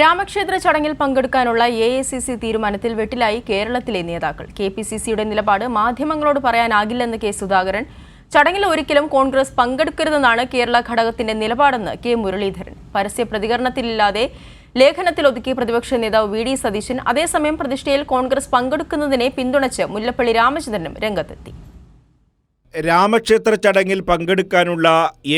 രാമക്ഷേത്ര ചടങ്ങിൽ പങ്കെടുക്കാനുള്ള എ ഐ സി സി തീരുമാനത്തിൽ വെട്ടിലായി കേരളത്തിലെ നേതാക്കൾ. കെ പി സി സിയുടെ നിലപാട് മാധ്യമങ്ങളോട് പറയാനാകില്ലെന്ന് കെ സുധാകരൻ. ചടങ്ങിൽ ഒരിക്കലും കോൺഗ്രസ് പങ്കെടുക്കരുതെന്നാണ് കേരള ഘടകത്തിന്റെ നിലപാടെന്ന് കെ മുരളീധരൻ. പരസ്യ പ്രതികരണത്തിലില്ലാതെ ലേഖനത്തിൽ ഒതുക്കി പ്രതിപക്ഷ നേതാവ് വി ഡി സതീശൻ അതേസമയം പ്രതിഷ്ഠയിൽ കോൺഗ്രസ് പങ്കെടുക്കുന്നതിനെ പിന്തുണച്ച് മുല്ലപ്പള്ളി രാമചന്ദ്രനും രംഗത്തെത്തി. രാമക്ഷേത്ര ചടങ്ങിൽ പങ്കെടുക്കാനുള്ള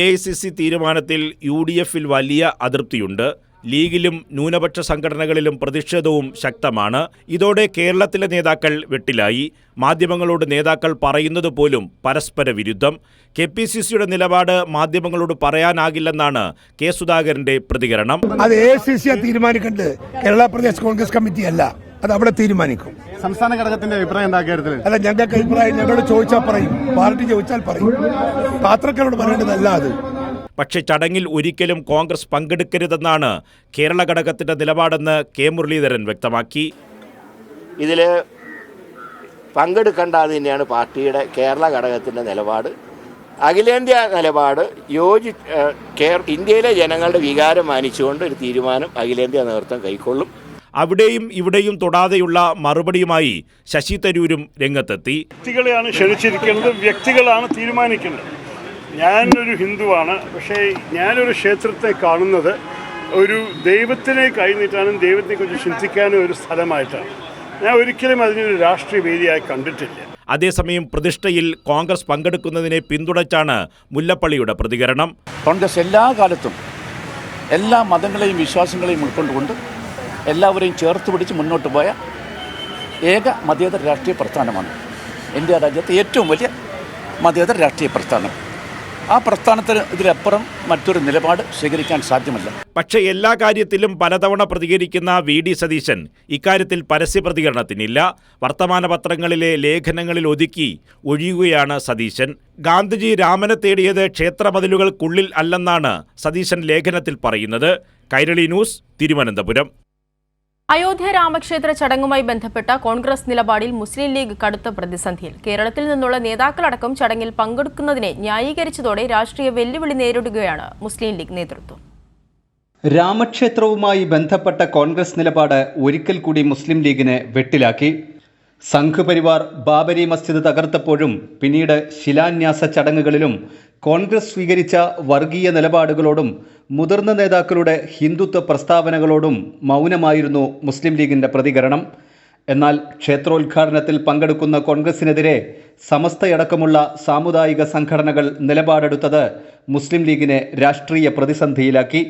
എ ഐ സി സി തീരുമാനത്തിൽ യു ഡി എഫിൽ വലിയ അതൃപ്തിയുണ്ട്. ലീഗിലും ന്യൂനപക്ഷ സംഘടനകളിലും പ്രതിഷേധവും ശക്തമാണ്. ഇതോടെ കേരളത്തിലെ നേതാക്കൾ വെട്ടിലായി. മാധ്യമങ്ങളോട് നേതാക്കൾ പറയുന്നത് പോലും പരസ്പര വിരുദ്ധം. കെ പി സി സിയുടെ നിലപാട് മാധ്യമങ്ങളോട് പറയാനാകില്ലെന്നാണ് കെ സുധാകരന്റെ പ്രതികരണം. അത് എ സി സി തീരുമാനിക്കേണ്ടത് കേരള പ്രദേശ് കോൺഗ്രസ് കമ്മിറ്റി അല്ല അത് അവിടെ തീരുമാനിക്കും. സംസ്ഥാന ഘടകത്തിന്റെ അഭിപ്രായം എന്താ കാര്യത്തിൽ അല്ല ഞങ്ങൾക്ക് അഭിപ്രായം ഞങ്ങളോട് ചോദിച്ചാൽ പറയും. പാർട്ടി ചോദിച്ചാൽ പറയും. പാത്രക്കാരോട് പറയേണ്ടതല്ല അത്. പക്ഷേ ചടങ്ങിൽ ഒരിക്കലും കോൺഗ്രസ് പങ്കെടുക്കരുതെന്നാണ് കേരള ഘടകത്തിന്റെ നിലപാടെന്ന് കെ മുരളീധരൻ വ്യക്തമാക്കി. ഇതിൽ പങ്കെടുക്കേണ്ട തന്നെയാണ് പാർട്ടിയുടെ കേരള ഘടകത്തിന്റെ നിലപാട്. അഖിലേന്ത്യാ നിലപാട് യോജി കേ ഇന്ത്യയിലെ ജനങ്ങളുടെ വികാരം മാനിച്ചുകൊണ്ട് ഒരു തീരുമാനം അഖിലേന്ത്യാ നേതൃത്വം കൈക്കൊള്ളും. അവിടെയും ഇവിടെയും തൊടാതെയുള്ള മറുപടിയുമായി ശശി തരൂരും രംഗത്തെത്തി. വ്യക്തികളെയാണ് ക്ഷണിച്ചിരിക്കുന്നത് വ്യക്തികളാണ് തീരുമാനിക്കേണ്ടത് ഞാനൊരു ഹിന്ദുവാണ് പക്ഷേ ഞാനൊരു ക്ഷേത്രത്തെ കാണുന്നത് ഒരു ദൈവത്തിനെ കൈനീട്ടാനും ദൈവത്തെക്കുറിച്ച് ചിന്തിക്കാനും ഒരു സ്ഥലമായിട്ടാണ്. ഞാൻ ഒരിക്കലും അതിനൊരു രാഷ്ട്രീയ വേദിയായി കണ്ടിട്ടില്ല. അതേസമയം പ്രതിഷ്ഠയിൽ കോൺഗ്രസ് പങ്കെടുക്കുന്നതിനെ പിന്തുണച്ചാണ് മുല്ലപ്പള്ളിയുടെ പ്രതികരണം. കോൺഗ്രസ് എല്ലാ കാലത്തും എല്ലാ മതങ്ങളെയും വിശ്വാസങ്ങളെയും ഉൾക്കൊണ്ടുകൊണ്ട് എല്ലാവരെയും ചേർത്ത് പിടിച്ച് മുന്നോട്ട് പോയ ഏക മതേതര രാഷ്ട്രീയ പ്രസ്ഥാനമാണ് ഇന്ത്യ രാജ്യത്തെ ഏറ്റവും വലിയ മതേതര രാഷ്ട്രീയ പ്രസ്ഥാനം. ആ പ്രസ്ഥാനത്തിന് ഇതിലപ്പുറം മറ്റൊരു നിലപാട് സ്വീകരിക്കാൻ സാധ്യമല്ല. പക്ഷേ എല്ലാ കാര്യത്തിലും പലതവണ പ്രതികരിക്കുന്ന വി ഡി സതീശൻ ഇക്കാര്യത്തിൽ പരസ്യ പ്രതികരണത്തിനില്ല. വർത്തമാന പത്രങ്ങളിലെ ലേഖനങ്ങളിൽ ഒതുക്കി ഒഴിയുകയാണ് സതീശൻ. ഗാന്ധിജി രാമനെ തേടിയത് ക്ഷേത്രമതിലുകൾക്കുള്ളിൽ അല്ലെന്നാണ് സതീശൻ ലേഖനത്തിൽ പറയുന്നത്. കൈരളി ന്യൂസ് തിരുവനന്തപുരം. അയോധ്യ രാമക്ഷേത്ര ചടങ്ങുമായി ബന്ധപ്പെട്ട കോൺഗ്രസ് നിലപാടിൽ മുസ്ലിം ലീഗ് കടുത്ത പ്രതിസന്ധിയിൽ. കേരളത്തിൽ നിന്നുള്ള നേതാക്കളടക്കം ചടങ്ങിൽ പങ്കെടുക്കുന്നതിനെ ന്യായീകരിച്ചതോടെ രാഷ്ട്രീയ വെല്ലുവിളി നേരിടുകയാണ് മുസ്ലിം ലീഗ് നേതൃത്വം. രാമക്ഷേത്രവുമായി ബന്ധപ്പെട്ട കോൺഗ്രസ് നിലപാട് ഒരിക്കൽ കൂടി മുസ്ലിം ലീഗിനെ വെട്ടിലാക്കി. സംഘ് പരിവാർ ബാബരി മസ്ജിദ് തകർത്തപ്പോഴും പിന്നീട് ശിലാന്യാസ ചടങ്ങുകളിലും കോൺഗ്രസ് സ്വീകരിച്ച വർഗീയ നിലപാടുകളോടും മുതിർന്ന നേതാക്കളുടെ ഹിന്ദുത്വ പ്രസ്താവനകളോടും മൗനമായിരുന്നു മുസ്ലിം ലീഗിന്റെ പ്രതികരണം. എന്നാൽ ക്ഷേത്രോദ്ഘാടനത്തിൽ പങ്കെടുക്കുന്ന കോൺഗ്രസിനെതിരെ സമസ്തയടക്കമുള്ള സാമുദായിക സംഘടനകൾ നിലപാടെടുത്തത് മുസ്ലിം ലീഗിനെ രാഷ്ട്രീയ പ്രതിസന്ധിയിലാക്കി.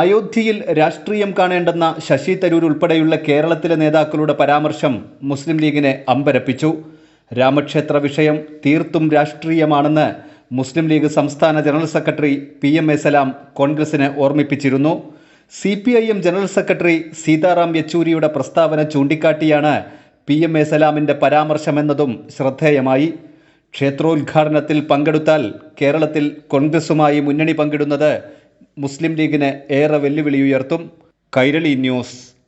അയോധ്യയിൽ രാഷ്ട്രീയം കാണേണ്ടെന്ന ശശി തരൂർ ഉൾപ്പെടെയുള്ള കേരളത്തിലെ നേതാക്കളുടെ പരാമർശം മുസ്ലിം ലീഗിനെ അമ്പരപ്പിച്ചു. രാമക്ഷേത്ര വിഷയം തീർത്തും രാഷ്ട്രീയമാണെന്ന് മുസ്ലിം ലീഗ് സംസ്ഥാന general secretary P M A Salam കോൺഗ്രസിന് ഓർമ്മിപ്പിച്ചിരുന്നു. C P I M general secretary Sitaram യെച്ചൂരിയുടെ പ്രസ്താവന ചൂണ്ടിക്കാട്ടിയാണ് പി എം എ സലാമിന്റെ പരാമർശമെന്നതും ശ്രദ്ധേയമായി. ക്ഷേത്രോദ്ഘാടനത്തിൽ പങ്കെടുത്താൽ കേരളത്തിൽ കോൺഗ്രസുമായി മുന്നണി പങ്കിടുന്നത് മുസ്ലിം ലീഗിന് ഏറെ വെല്ലുവിളിയുയർത്തും കൈരളി ന്യൂസ്.